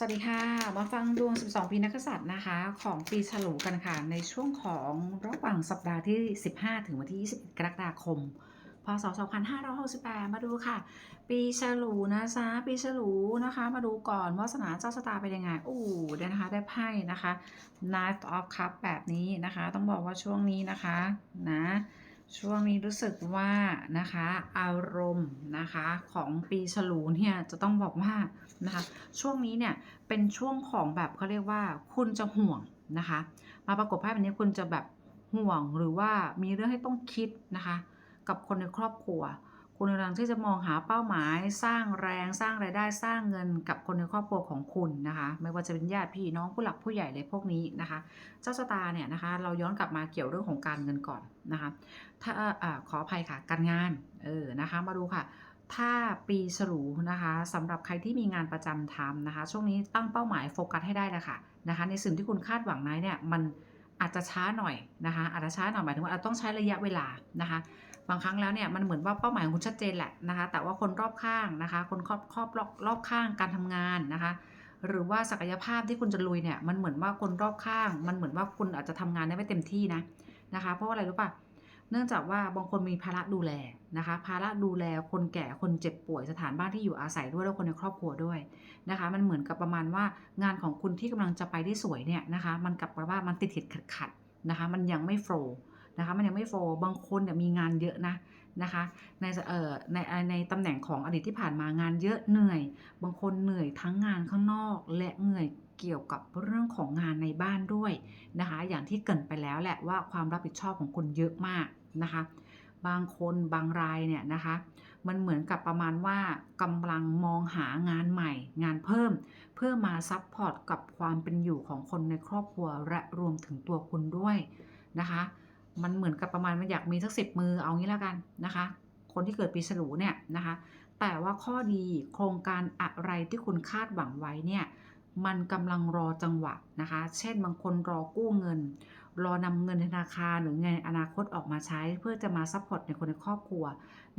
สวัสดีค่ะ มาฟังดวง 12 ปีนักษัตริย์นะคะ ของปีฉลูกันค่ะ ในช่วงของระหว่างสัปดาห์ที่ 15 ถึงวันที่ 21 กรกฎาคม พศ 2568 มาดูค่ะ ปีฉลูนะจ๊ะปีฉลูนะคะ มาดูก่อนวาสนาเจ้าชะตาเป็นยังไงอู้เดี๋ยวนะคะ ได้ไพ่นะคะ Knight of Cup แบบนี้นะคะ ต้องบอกว่าช่วงนี้นะคะ นะ ช่วงนี้รู้สึกว่านะคะอารมณ์นะคะของปีฉลูเนี่ยจะต้องบอกว่านะคะช่วงนี้เนี่ยเป็นช่วงของแบบเขาเรียกว่า คุณจะห่วงนะคะ มาประกบไพ่แบบนี้คุณจะแบบห่วงหรือว่ามีเรื่องให้ต้องคิดนะคะ กับคนในครอบครัว คุณกำลังที่จะมองหาเป้าหมาย สร้างแรงสร้างรายได้สร้างเงินกับคนในครอบครัวของคุณนะคะ ไม่ว่าจะเป็นญาติพี่น้องผู้หลักผู้ใหญ่เลยพวกนี้นะคะ เจ้าชะตาเนี่ยนะคะเราย้อนกลับมาเกี่ยวเรื่องของการเงินก่อนนะคะถ้าอขออภัยค่ะการงานเออนะคะมาดูค่ะถ้าปีฉลูนะคะสำหรับใครที่มีงานประจำทำนะคะ ช่วงนี้ตั้งเป้าหมายโฟกัสให้ได้แล้วค่ะนะคะ ในสิ่งที่คุณคาดหวังนั้นเนี่ยมันอาจจะช้าหน่อยนะคะอาจจะช้าหน่อยหมายถึงว่าอาต้องใช้ระยะเวลานะคะ บางครั้งแล้วเนี่ยมันเหมือนว่าเป้าหมายของคุณชัดเจนแหละนะคะ แต่ว่าคนรอบข้างนะคะ คนครอบครอบรอบรอบข้างการทำงานนะคะ หรือว่าศักยภาพที่คุณจะลุยเนี่ยมันเหมือนว่าคนรอบข้าง มันเหมือนว่าคุณอาจจะทำงานได้ไม่เต็มที่นะนะคะ เพราะว่าอะไรรู้ป่ะเนื่องจากว่าบางคนมีภาระดูแลนะคะ ภาระดูแลคนแก่คนเจ็บป่วยสถานบ้านที่อยู่อาศัยด้วยแล้วคนในครอบครัวด้วยนะคะ มันเหมือนกับประมาณว่างานของคุณที่กำลังจะไปได้สวยเนี่ยนะคะ มันกลับมาว่ามันติดติดขัดขัดนะคะ มันยังไม่โฟล์ นะคะมันยังไม่โฟล์บางคนเนี่ยมีงานเยอะนะนะคะในเอ่อในในตำแหน่งของอดีตที่ผ่านมางานเยอะเหนื่อย บางคนเหนื่อยทั้งงานข้างนอกและเหนื่อยเกี่ยวกับเรื่องของงานในบ้านด้วยนะคะ อย่างที่เกินไปแล้วแหละว่าความรับผิดชอบของคุณเยอะมากนะคะ บางคนบางรายเนี่ยนะคะ มันเหมือนกับประมาณว่ากำลังมองหางานใหม่ งานเพิ่ม เพื่อมาซัพพอร์ตกับความเป็นอยู่ของคนในครอบครัวและรวมถึงตัวคุณด้วยนะคะ มันเหมือนกับประมาณมันอยากมีสักสิบมือเอางี้แล้วกันนะคะ คนที่เกิดปีฉลูเนี่ยนะคะ แต่ว่าข้อดีโครงการอะไรที่คุณคาดหวังไว้เนี่ยมันกำลังรอจังหวะนะคะ เช่นบางคนรอกู้เงิน รอนำเงินธนาคารหรือเงินอนาคตออกมาใช้ เพื่อจะมาซัพพอร์ตในคนในครอบครัว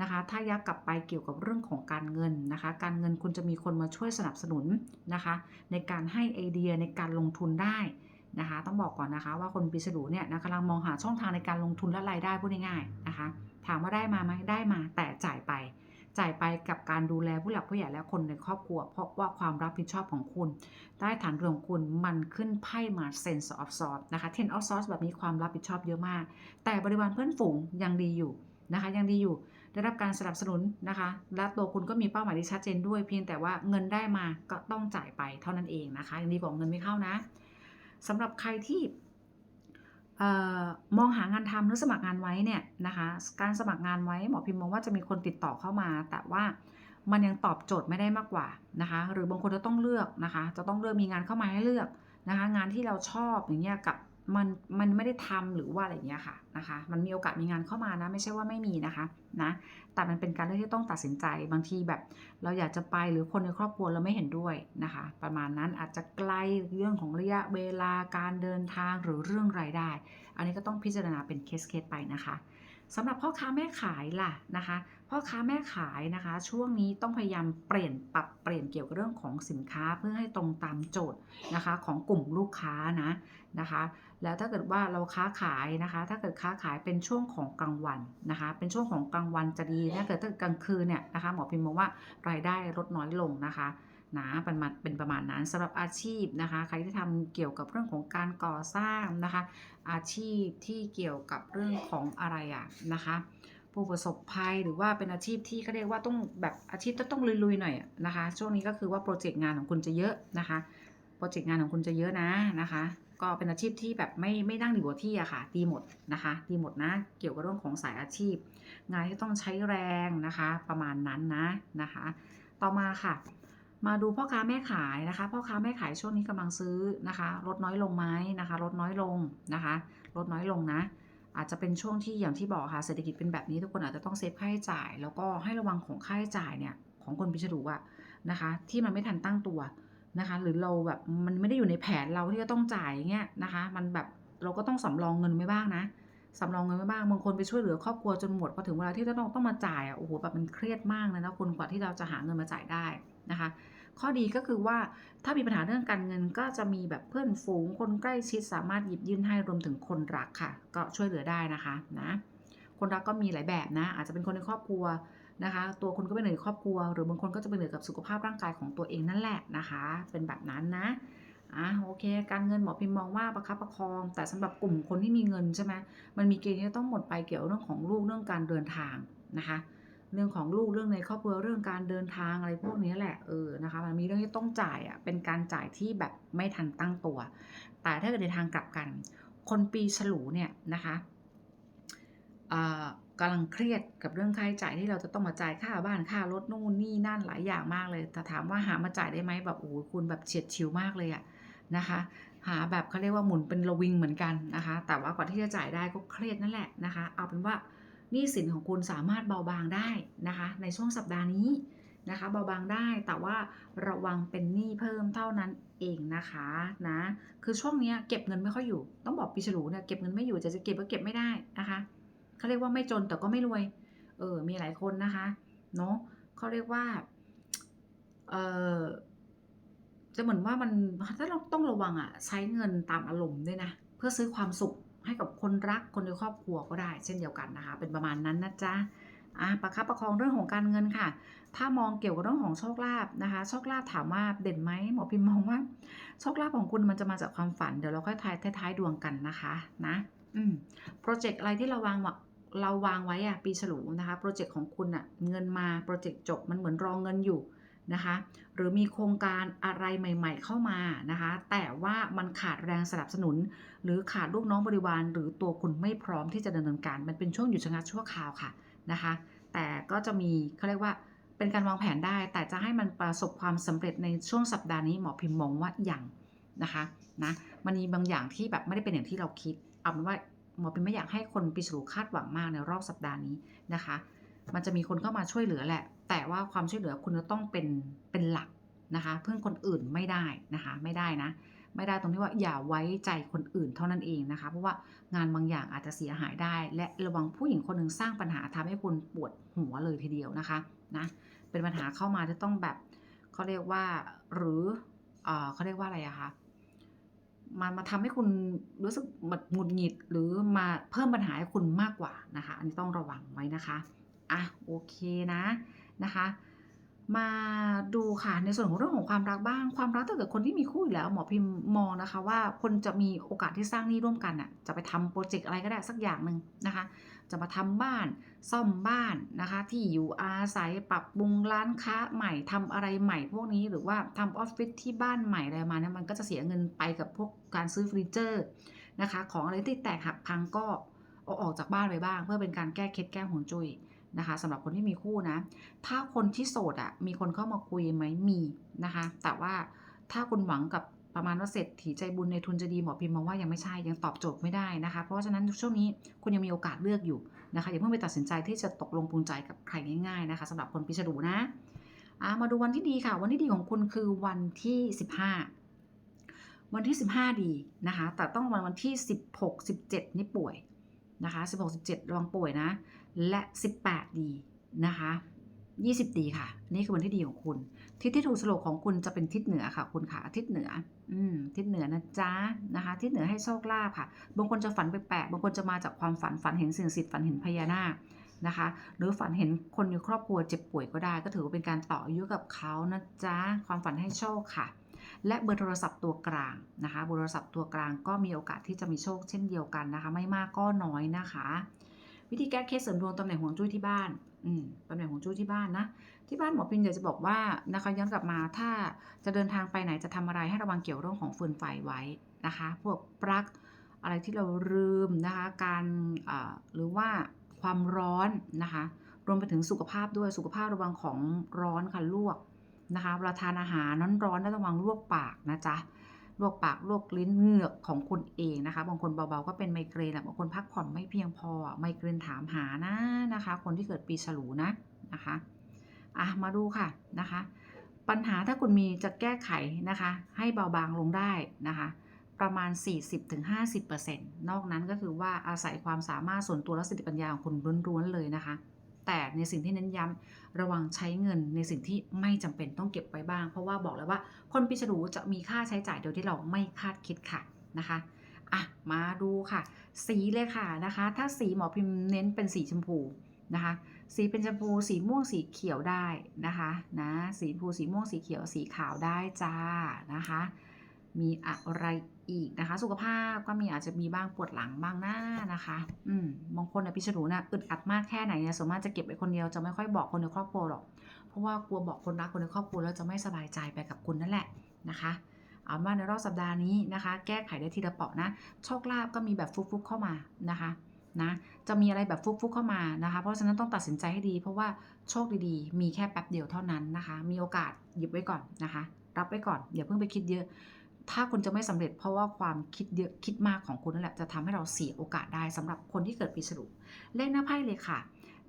นะคะ ถ้ายักกลับไปเกี่ยวกับเรื่องของการเงินนะคะ การเงินคุณจะมีคนมาช่วยสนับสนุนนะคะ ในการให้ไอเดียในการลงทุนได้ นะคะ ต้องบอกก่อนนะคะว่าคนปีฉลูเนี่ยนะกำลังมองหาช่องทางในการลงทุนและรายได้พูดง่ายๆนะคะ ถามว่าได้มาไหมได้มา แต่จ่ายไป จ่ายไปกับการดูแลผู้หลักผู้ใหญ่และคนในครอบครัว เพราะว่าความรับผิดชอบของคุณ ใต้ฐานเรือของคุณมันขึ้นไพ่มา sense of swords นะคะ ten of swords แบบนี้ความรับผิดชอบเยอะมาก แต่บริวารเพื่อนฝูงยังดีอยู่นะคะยังดีอยู่ได้รับการสนับสนุนนะคะ และตัวคุณก็มีเป้าหมายที่ชัดเจนด้วย เพียงแต่ว่าเงินได้มาก็ต้องจ่ายไปเท่านั้นเองนะคะยังดีกว่าเงินไม่เข้านะ สำหรับใครที่มองหางานทำหรือสมัครงานไว้เนี่ยนะคะ การสมัครงานไว้หมอพิมพ์มองว่าจะมีคนติดต่อเข้ามา แต่ว่ามันยังตอบโจทย์ไม่ได้มากกว่านะคะ หรือบางคนจะต้องเลือกนะคะ จะต้องเลือกมีงานเข้ามาให้เลือกนะคะ งานที่เราชอบอย่างเงี้ยกับ มันมันไม่ได้ทำหรือว่าอะไรเงี้ยค่ะนะคะ มันมีโอกาสมีงานเข้ามานะ ไม่ใช่ว่าไม่มีนะคะนะแต่มันเป็นการเลือกที่ต้องตัดสินใจบางทีแบบ เราอยากจะไปหรือคนในครอบครัวเราไม่เห็นด้วยนะคะ ประมาณนั้นอาจจะไกลเรื่องของระยะเวลาการเดินทางหรือเรื่องรายได้ อันนี้ก็ต้องพิจารณาเป็นเคสเคสไปนะคะสำหรับพ่อค้าแม่ขายล่ะนะคะ พ่อค้าแม่ขายนะคะ ช่วงนี้ต้องพยายามเปลี่ยนปรับเปลี่ยนเกี่ยวกับเรื่องของสินค้าเพื่อให้ตรงตามโจทย์นะคะของกลุ่มลูกค้านะนะคะ แล้วถ้าเกิดว่าเราค้าขายนะคะ ถ้าเกิดค้าขายเป็นช่วงของกลางวันนะคะ เป็นช่วงของกลางวันจะดีถ้าเกิดถ้าเกิดกลางคืนเนี่ยนะคะหมอพิมพ์มองว่ารายได้ลดน้อยลงนะคะนะเป็นมาเป็นประมาณนั้นสำหรับอาชีพนะคะ ใครที่ทำเกี่ยวกับเรื่องของการก่อสร้างนะคะ อาชีพที่เกี่ยวกับเรื่องของอะไรอะนะคะ ผู้ประสบภัยหรือว่าเป็นอาชีพที่เขาเรียกว่าต้องแบบอาชีพต้องต้องลุยๆหน่อยนะคะ ช่วงนี้ก็คือว่าโปรเจกต์งานของคุณจะเยอะนะคะโปรเจกต์งานของคุณจะเยอะนะนะคะ ก็เป็นอาชีพที่แบบไม่ไม่นั่งอยู่กับที่อะค่ะดีหมดนะคะดีหมดนะ เกี่ยวกับเรื่องของสายอาชีพ งานที่ต้องใช้แรงนะคะ ประมาณนั้นนะนะคะ ต่อมาค่ะ มาดูพ่อค้าแม่ขายนะคะ พ่อค้าแม่ขายช่วงนี้กำลังซื้อนะคะ ลดน้อยลงไหมนะคะ ลดน้อยลงนะคะ ลดน้อยลงนะ อาจจะเป็นช่วงที่อย่างที่บอกค่ะเศรษฐกิจเป็นแบบนี้ทุกคนอาจจะต้องเซฟค่าใช้จ่าย แล้วก็ให้ระวังของค่าใช้จ่ายเนี่ยของคนพิจารณาอะนะคะ ที่มันไม่ทันตั้งตัวนะคะ หรือเราแบบมันไม่ได้อยู่ในแผนเราที่จะต้องจ่ายเงี้ยนะคะ มันแบบเราก็ต้องสำรองเงินไว้บ้างนะสำรองเงินไว้บ้างบางคนไปช่วยเหลือครอบครัวจนหมดพอถึงเวลาที่จะต้องต้องมาจ่ายอะโอ้โหแบบมันเครียดมากเลยนะคุณกว่าที่เราจะหาเงินมาจ่ายได้นะคะ ข้อดีก็คือว่าถ้ามีปัญหาเรื่องการเงินก็จะมีแบบเพื่อนฝูงคนใกล้ชิดสามารถหยิบยื่นให้รวมถึงคนรักค่ะ ก็ช่วยเหลือได้นะคะนะคนรักก็มีหลายแบบนะ อาจจะเป็นคนในครอบครัวนะคะ ตัวคุณก็เป็นหนือครอบครัว หรือบางคนก็จะเป็นหนือกับสุขภาพร่างกายของตัวเองนั่นแหละนะคะ เป็นแบบนั้นนะอะโอเค การเงินหมอพิมมองว่าประคับประคอง แต่สำหรับกลุ่มคนที่มีเงินใช่ไหมมันมีเกณฑ์ที่จะต้องหมดไปเกี่ยวเรื่องของลูกเรื่องการเดินทางนะคะ เรื่องของลูกเรื่องในครอบครัวเรื่องการเดินทางอะไรพวกนี้แหละเออนะคะ มันมีเรื่องที่ต้องจ่ายอะเป็นการจ่ายที่แบบไม่ทันตั้งตัว แต่ถ้าเกิดในทางกลับกัน คนปีฉลูเนี่ยนะคะอ่ากำลังเครียดกับเรื่องค่าใช้จ่ายที่เราจะต้องมาจ่ายค่าบ้านค่ารถนู่นนี่นั่นหลายอย่างมากเลยแต่ถามว่าหามาจ่ายได้ไหมแบบโอ้คุณแบบเฉียดชิวมากเลยอะนะคะ หาแบบเขาเรียกว่าหมุนเป็นระวิงเหมือนกันนะคะ แต่ว่ากว่าที่จะจ่ายได้ก็เครียดนั่นแหละนะคะ เอาเป็นว่า หนี้สินของคุณสามารถเบาบางได้นะคะ ในช่วงสัปดาห์นี้นะคะ เบาบางได้แต่ว่าระวังเป็นหนี้เพิ่มเท่านั้นเองนะคะนะคือช่วงนี้เก็บเงินไม่ค่อยอยู่ ต้องบอกปีฉลูเนี่ยเก็บเงินไม่อยู่จะจะเก็บก็เก็บไม่ได้นะคะเขาเรียกว่าไม่จนแต่ก็ไม่รวยเออมีหลายคนนะคะเนาะเขาเรียกว่าเออจะเหมือนว่ามันถ้าเราต้องระวังอะใช้เงินตามอารมณ์ด้วยนะ เพื่อซื้อความสุข ให้กับคนรักคนในครอบครัวก็ได้ เช่นเดียวกันนะคะ เป็นประมาณนั้นนะจ๊ะอะประคับประคองเรื่องของการเงินค่ะ ถ้ามองเกี่ยวกับเรื่องของโชคลาภนะคะ โชคลาภถามว่าเด่นไหมหมอพิมพ์มองว่า โชคลาภของคุณมันจะมาจากความฝัน เดี๋ยวเราค่อยทายท้ายดวงกันนะคะนะ อืม โปรเจกต์อะไรที่เราวางวะเราวางไว้อะปีฉลูนะคะ โปรเจกต์ของคุณอะเงินมา โปรเจกต์จบ มันเหมือนรองเงินอยู่ นะคะหรือมีโครงการอะไรใหม่ ๆ เข้ามานะคะแต่ว่ามันขาดแรงสนับสนุน หรือขาดลูกน้องบริวาร หรือตัวคุณไม่พร้อมที่จะดำเนินการ มันเป็นช่วงหยุดชะงักชั่วคราวค่ะนะคะแต่ก็จะมีเขาเรียกว่าเป็นการวางแผนได้ แต่จะให้มันประสบความสำเร็จในช่วงสัปดาห์นี้หมอพิมพ์มองว่าอย่างนะคะนะมันมีบางอย่างที่แบบไม่ได้เป็นอย่างที่เราคิดเอาเป็นว่าหมอพิมพ์ไม่อยากให้คนปีฉลูคาดหวังมากในรอบสัปดาห์นี้นะคะ มันจะมีคนเข้ามาช่วยเหลือแหละ แต่ว่าความช่วยเหลือคุณจะต้องเป็นเป็นหลักนะคะเพื่อนคนอื่นไม่ได้นะคะไม่ได้นะ ไม่ได้ตรงที่ว่าอย่าไว้ใจคนอื่นเท่านั้นเองนะคะ เพราะว่างานบางอย่างอาจจะเสียหายได้ และระวังผู้หญิงคนหนึ่งสร้างปัญหาทำให้คุณปวดหัวเลยทีเดียวนะคะนะเป็นปัญหาเข้ามาจะต้องแบบเขาเรียกว่าหรือเออเขาเรียกว่าอะไรอะคะมามาทำให้คุณรู้สึกแบบหงุดหงิดหรือมาเพิ่มปัญหาให้คุณมากกว่านะคะ อันนี้ต้องระวังไว้นะคะอะโอเคนะ นะคะ มาดูค่ะในส่วนของเรื่องของความรักบ้าง ความรักถ้าเกิดคนที่มีคู่อยู่แล้วหมอพิมพ์มองนะคะ ว่าคนจะมีโอกาสที่สร้างหนี้ร่วมกันน่ะจะไปทำโปรเจกต์อะไรก็ได้สักอย่างหนึ่งนะคะ จะมาทำบ้านซ่อมบ้านนะคะ ที่อยู่อาศัยปรับปรุงร้านค้าใหม่ทำอะไรใหม่พวกนี้หรือว่าทำออฟฟิศที่บ้านใหม่อะไรมาเนี่ยมันก็จะเสียเงินไปกับพวกการซื้อเฟอร์นิเจอร์นะคะ ของอะไรที่แตกหักพังก็เอาออกจากบ้านไปบ้าง เพื่อเป็นการแก้เคล็ดแก้ห่วงจุ้ย นะคะสำหรับคนที่มีคู่นะ ถ้าคนที่โสดอะ่ะมีคนเข้ามาคุยไหมมีนะคะ แต่ว่าถ้าคุณหวังกับประมาณว่าเศรษฐีใจบุญในทุนจะดีหมอพิมพ์มองว่ายังไม่ใช่ยังตอบโจทย์ไม่ได้นะคะ เพราะฉะนั้นช่วงนี้คุณยังมีโอกาสเลือกอยู่นะคะอย่าเพิ่งไปตัดสินใจที่จะตกลงปรุงใจกับใครง่ายๆนะคะสำหรับคนปีฉลูนะามาดูวันที่ดีค่ะ วันที่ดีของคุณคือวันที่ 15 วันที่ 15 ดีนะคะ แต่ต้องวันวันที่ 16 17 นี่ป่วย นะคะ16 17 ระวังป่วยนะ และ 18 ดีนะคะ20 ดีค่ะ นี่คือวันที่ดีของคุณ ทิศที่ถูกสโลกของคุณจะเป็นทิศเหนือค่ะ คุณค่ะทิศเหนือ อืมทิศเหนือนะจ๊ะนะคะ ทิศเหนือให้โชคลาภค่ะ บางคนจะฝันไปแปลกบางคนจะมาจากความฝันฝันเห็นสิ่งศักดิ์สิทธิ์ฝันเห็นพญานาคนะคะ หรือฝันเห็นคนในครอบครัวเจ็บป่วยก็ได้ ก็ถือว่าเป็นการต่ออายุกับเขานะจ๊ะความฝันให้โชคค่ะ และเบอร์โทรศัพท์ตัวกลางนะคะเบอร์โทรศัพท์ตัวกลางก็มีโอกาสที่จะมีโชคเช่นเดียวกันนะคะ ไม่มากก็น้อยนะคะ วิธีแก้เคสเสริมดวงตำแหน่งห่วงจุ้ยที่บ้านอืมตำแหน่งห่วงจุ้ยที่บ้านนะที่บ้านหมอพิมอยากจะบอกว่านะคะย้อนกลับมาถ้าจะเดินทางไปไหนจะทำอะไรให้ระวังเกี่ยวเรื่องของฟืนไฟไว้นะคะ พวกปลั๊กอะไรที่เราลืมนะคะการหรือว่าความร้อนนะคะ รวมไปถึงสุขภาพด้วยสุขภาพระวังของร้อนค่ะลวก นะคะเวลาทานอาหารนั้นร้อนๆระวังลวกปากนะจ๊ะลวกปากลวกลิ้นเหงือกของคุณเองนะคะ บางคนเบาๆก็เป็นไมเกรนแหละบางคนพักผ่อนไม่เพียงพอไมเกรนถามหานะนะคะ คนที่เกิดปีฉลูนะนะคะอะมาดูค่ะนะคะ ปัญหาถ้าคุณมีจะแก้ไขนะคะ ให้เบาบางลงได้นะคะ ประมาณ 40-50%นอกนั้นก็คือว่าอาศัยความสามารถส่วนตัวและสติปัญญาของคุณล้วนๆเลยนะคะ แต่ในสิ่งที่เน้นย้ำระวังใช้เงินในสิ่งที่ไม่จำเป็นต้องเก็บไว้บ้าง เพราะว่าบอกแล้วว่าคนปีฉลูจะมีค่าใช้จ่ายโดยที่เราไม่คาดคิดค่ะนะคะอะมาดูค่ะ สีเลยค่ะนะคะ ถ้าสีหมอพิมพ์เน้นเป็นสีชมพูนะคะสีเป็นชมพูสีม่วงสีเขียวได้นะคะนะสีชมพูสีม่วงสีเขียวสีขาวได้จ้านะคะ มีอะไรอีกนะคะ สุขภาพก็มีอาจจะมีบ้างปวดหลังบ้างหน้านะคะ อืมบางคนนะพิฉลูนะอึดอัดมากแค่ไหนเนี่ยส่วนมากจะเก็บไว้คนเดียวจะไม่ค่อยบอกคนในครอบครัวหรอก เพราะว่ากลัวบอกคนรักคนในครอบครัวแล้วจะไม่สบายใจไปกับคุณนั่นแหละนะคะเอาว่าในรอบสัปดาห์นี้นะคะ แก้ไขได้ทีละเปาะนะโชคลาภก็มีแบบฟุกๆเข้ามานะคะนะจะมีอะไรแบบฟุกๆเข้ามานะคะ เพราะฉะนั้นต้องตัดสินใจให้ดี เพราะว่าโชคดีๆ มีแค่แป๊บเดียวเท่านั้นนะคะ มีโอกาสหยิบไว้ก่อนนะคะ รับไว้ก่อนอย่าเพิ่งไปคิดเยอะ ถ้าคุณจะไม่สำเร็จเพราะว่าความคิดเยอะคิดมากของคุณนั่นแหละจะทำให้เราเสียโอกาสได้สำหรับคนที่เกิดปีฉลูเลขหน้าไพ่เลยค่ะ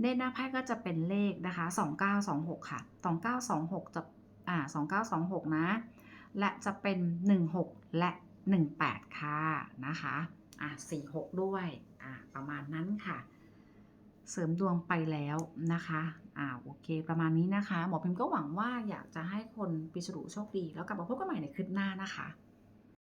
เลขหน้าไพ่ก็จะเป็นเลขนะคะ 2926 ค่ะ 2926 จะอ่า2926 นะ และจะเป็น 16 และ 18 ค่ะนะคะอะ46 ด้วยอะประมาณนั้นค่ะ เสริมดวงไปแล้วนะคะอ่าโอเค ประมาณนี้นะคะ หมอพิมพ์ก็หวังว่าอยากจะให้คนปีฉลูโชคดี แล้วกลับมาพบกันใหม่ในคลิปหน้านะคะ